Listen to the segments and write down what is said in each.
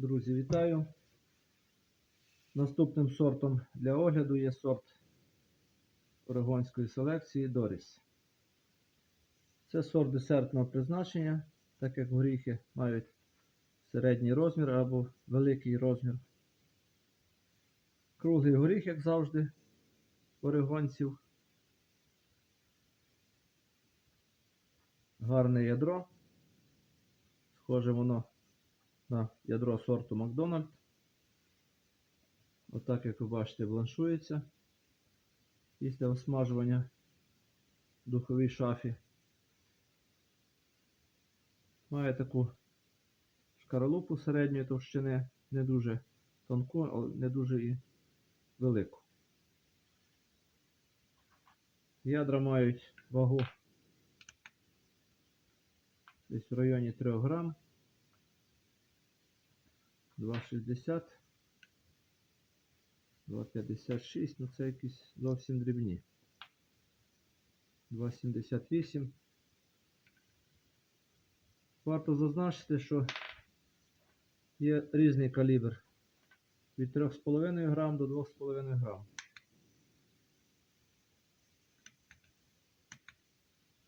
Друзі, вітаю. Наступним сортом для огляду є сорт орегонської селекції Доріс. Це сорт десертного призначення, так як горіхи мають середній розмір або великий розмір. Круглий горіх, як завжди, орегонців. Гарне ядро. Схоже воно на ядро сорту Макдональд. Отак, як ви бачите, бланшується після осмажування в духовій шафі. Має таку шкаралупу середньої товщини, не дуже тонку, але не дуже і велику. Ядра мають вагу десь в районі 3 грам. 2,60, 2,56, ну це якісь зовсім дрібні. 2,78. Варто зазначити, що є різний калібр від 3,5 грам до 2,5 грам.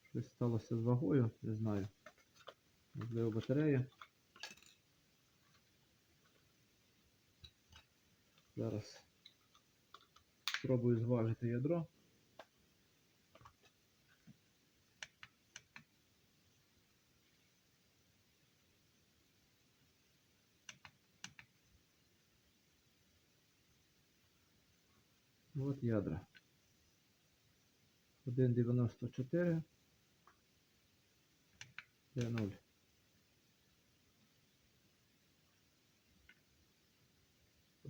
Щось сталося з вагою, не знаю. Можливо, батарея. Зараз спробую зважити ядро. От ядра. 1,94 де 0.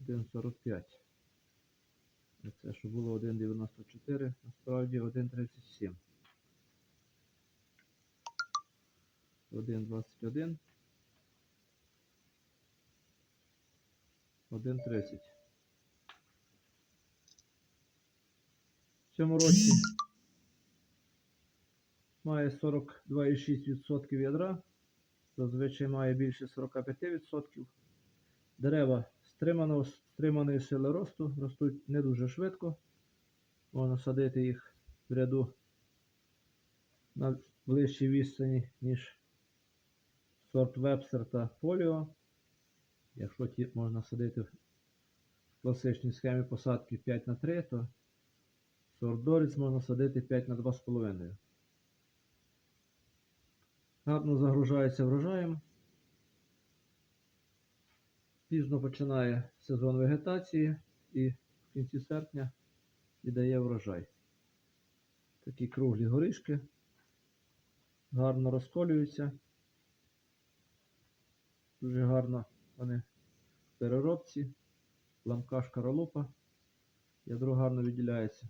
Один сорок п'ять. Це що було 1,94, насправді 1,37. 1,21. 1,30. В цьому році має 42,6% ядра. Зазвичай має більше 45%. Дерева стриманого, стриманої сили росту ростуть не дуже швидко. Можна садити їх в ряду на ближчій відстані, ніж сорт Вебстер та Фоліо. Якщо ті можна садити в класичній схемі посадки 5 на 3, то сорт Доріц можна садити 5 на 2,5. Гарно загружається врожаєм. Пізно починає сезон вегетації і в кінці серпня віддає врожай. Такі круглі горішки, гарно розколюються. Дуже гарно вони в переробці, ламка шкаралупа, ядро гарно відділяється.